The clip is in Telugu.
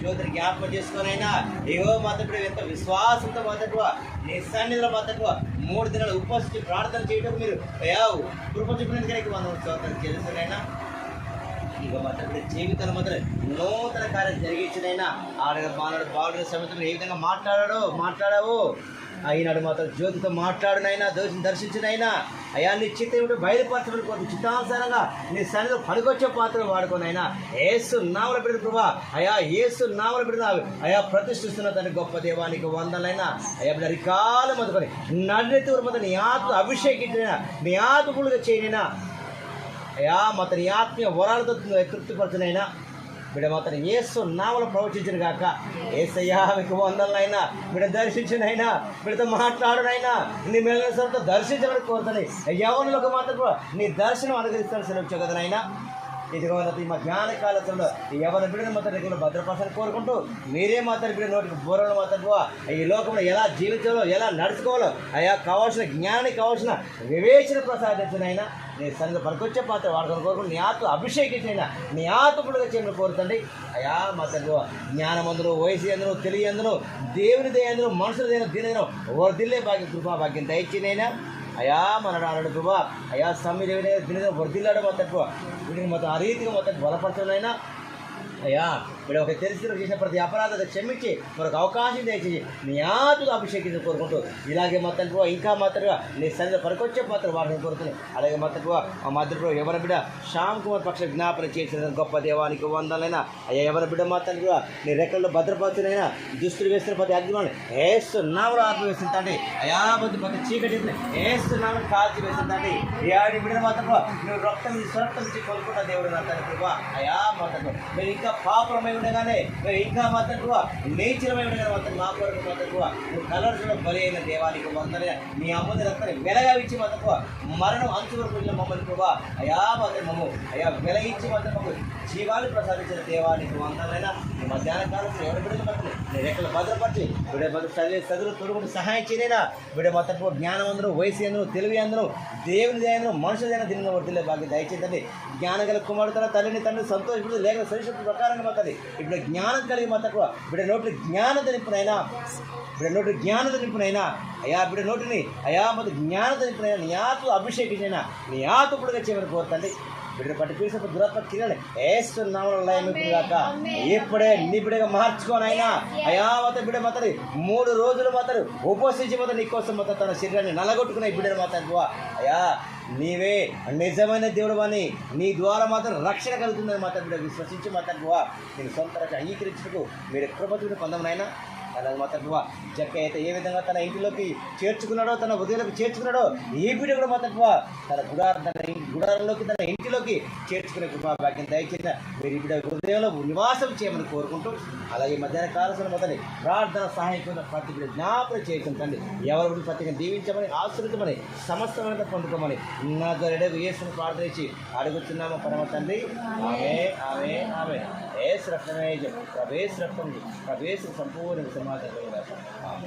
జ్యోతిని జ్ఞాపకం చేసుకోనైనా ఏవో మాత్రం ఎంత విశ్వాసంతో మాత్రం నీ సన్నిధిలో మూడు దినాలు ఉపస్థితి ప్రార్థన చేయడం మీరు అయ్యా కృప చూపినందుకు మనం స్తోత్రం చేస్తున్నాయినా ఇక మాత్రం జీవితాలు మాత్రం నూతన కార్యం జరిగించినైనా ఆడ మాట్లాడు బాలుడు సమయంలో ఏ విధంగా మాట్లాడాడో మాట్లాడావు? అయినాడు మాత్రం జ్యోతితో మాట్లాడినైనా దోషం దర్శించినైనా అయా నీ చిత్తం బయలుపరచబడి కోరు చిత్తానుసారంగా నీ సన్నిధిలో పనికొచ్చే పాత్ర వాడుకోనైనా ఏసు నావల బిడ్డ ప్రభా అయా ఏసు నావల బిడ్డ అయా ప్రతిష్ఠిస్తున్న తన గొప్ప దేవానికి వందలైనా అయా బిడ్డ రికాలం అందుకొని నన్నెత్తి వరకు నీ ఆత్మ అభిషేకించిన నీ ఆత్మకులుగా చేయనైనా అయ్యా నీ ఆత్మీయ వరాలతో తృప్తిపరచనైనా బిడ్డ ఏసు నామలు ప్రవచించిన గాక. ఏసయ్యా మీకు వందలైనా బిడ్డ దర్శించినైనా బిడ్డతో మాట్లాడునైనా నీ మేళన సరితో దర్శించమని కోరుతాను. యవనులకు మాత్రం నీ దర్శనం అనుగ్రహిస్తాను సెలవు కదనైనా ఇదిగో ఈ మధ్యాహ్న కాలంలో ఎవరి బిడ్డను మాత్రం రెగ్యులర్ భద్రపరచని కోరుకుంటూ మీరే మాత్రం బిడ్డ నోటికి బోరలు మాత్రం ఈ లోకంలో ఎలా జీవించాలో ఎలా నడుచుకోవాలో అయా కావాల్సిన జ్ఞానానికి కావాల్సిన వివేచన ప్రసాదించినైనా నీ సన్నిధి పనికొచ్చే పాత్ర వాడుకొని కోరుకుని నీ ఆత్మ అభిషేకించిన నీ ఆత్మకుడుగా చేయమని కోరుతండి. అయా మా తండ్రి జ్ఞానమందును వయసు ఎందును తెలియందును దేవుని దయందును మనుషుల దైన దీని వర్దిల్లే భాగ్యం కృపా భాగ్యం దయచేనైనా అయా మన నాడు ప్రభా. అయా స్వామి దేవుడే దిన వర్దిల్లాడు మొత్తం వీటిని మొత్తం ఆ రీతిగా మొత్తం బలపరచడం అయినా అయ్యా. ఇప్పుడు ఒక తెలిసిన చేసిన ప్రతి అపరాధత క్షమించి మరొక అవకాశం దయచేసి నీ ఆతులు అభిషేకించి కోరుకుంటూ ఇలాగే మా తండ్రి ఇంకా మాత్రం నీ సన్నిధి పనికొచ్చే పాత్ర వారిని కోరుతున్నాను అలాగే మాత్రం ప్రభు మా మధ్య ఎవరి బిడ్డ శ్యామ్ కుమార్ పక్ష జ్ఞాపన చేసిన గొప్ప దేవానికి వందలైనా అయ్యా ఎవరి బిడ్డ మాత్రం తండ్రి నీ రెక్కల్లో భద్రపరచునైనా దుస్తులు వేసిన ప్రతి అగ్నిమాన్ని ఏసు ఆత్మ వేసిన తండ్రి అయా బుద్ధి ప్రతి చీకటి ఏసు కాల్చి వేసిన తండ్రి ఏ ఆడి బిడ్డ మాత్రం నువ్వు రక్తం స్వరక్తం కోరుకుంటా దేవుడు నా తండ్రి అయా మా మాత్రం మీరు ఇంకా పాపమై ఉండగానే మేము ఇంకా మాత్రం కూడా ఉండగానే మాత్రం మా కొరకు మాత్రం కూడా నువ్వు కలర్ కూడా బలి అయిన దేవానికి వందలే నీ అమ్మది రక్తాన్ని వెలగా ఇచ్చి మాత్రం కూడా మరణం అంచు వరకు వెళ్ళిన మమ్మల్ని కూడా అయా మాత్రం మమ్ము. అయా వెల ఇచ్చి మాత్రం మాకు జీవాన్ని ప్రసాదించిన దేవానికి వందలైనా నీ మధ్యాహ్న కాలంలో ఎవరి బిడ్డలు మాత్రం నీ రెక్కలు భద్రపరిచి బిడ్డ భద్ర చదివే చదువు తొడుగుడు సహాయం చేయలేనా బిడ్డ మాత్రం జ్ఞానం అందరూ వయసు అందరూ తెలివి అందరూ దేవుని దయను మనుషులైన దీనిగా వర్తిలే బాగా దయచేతండి జ్ఞానగల కుమారుడు తన తల్లిని తండ్రి సంతోషపడుతూ లేక సరిశక్తి ప్రకారంగా మాత్రది ఇప్పుడు జ్ఞానం కలిగి మాత్రం బిడ్డ నోటి జ్ఞానం నింపునైనా బిడ్డ నోటి జ్ఞానం నింపునైనా అయా బిడ్డ నోటిని అయా మొదటి జ్ఞానం నింపునైనా నీ ఆతు అభిషేకించైనా నీ ఆతుపుడుగా చేయమని కోరుతండి. బిడ్డ పట్టి పీసిన దురత్వ కిరణి ఏస్తున్నామని లయమిప్పుగాక ఇప్పుడే నీ బిడ్డగా మార్చుకోనైనా అయా మత బిడ్డ మాత్రం మూడు రోజులు మాత్రం ఉపస్థించి మాత్రం నీకోసం మొత్తం తన శరీరాన్ని నలగొట్టుకునే బిడ్డను మాత్రం అయా నీవే నిజమైన దేవుడు అని నీ ద్వారా మాత్రం రక్షణ కలుగుతుందని మాత్రం బిడ్డ విశ్వసించి మాత్రం నేను సొంత రక్షణ అంగీకరించుటకు మీరు కృపతుడు పొందమనైనా అలాగే మాత్రం ప్రభా జక్క అయితే ఏ విధంగా తన ఇంటిలోకి చేర్చుకున్నాడో తన హృదయంలోకి చేర్చుకున్నాడో ఏ బిడ్డ కూడా మాత్రం ప్రభా తన గుడార తన గుడారంలోకి తన ఇంటిలోకి చేర్చుకునే కృపా భాగ్యం దయచేసిన మీరు బిడ్డ హృదయంలో నివాసం చేయమని కోరుకుంటూ అలాగే మధ్యాహ్న కాలసిన మొదటి ప్రార్థన సహాయకున్న ప్రతి బిడ్డ జ్ఞాపకం తండ్రి ఎవరి గురించి ప్రతిగా దీవించమని ఆశ్రయించమని సమస్తమైన పొందుకోమని నా ద్వారా వేసిన ప్రార్థించి అడుగుతున్నాము పరమ తండ్రి. ఆమె ఆమె ఆమె ఏ శ్రక్షణ ప్రవేశ రక్తం ప్రవేశ సంపూర్ణ సమాధానం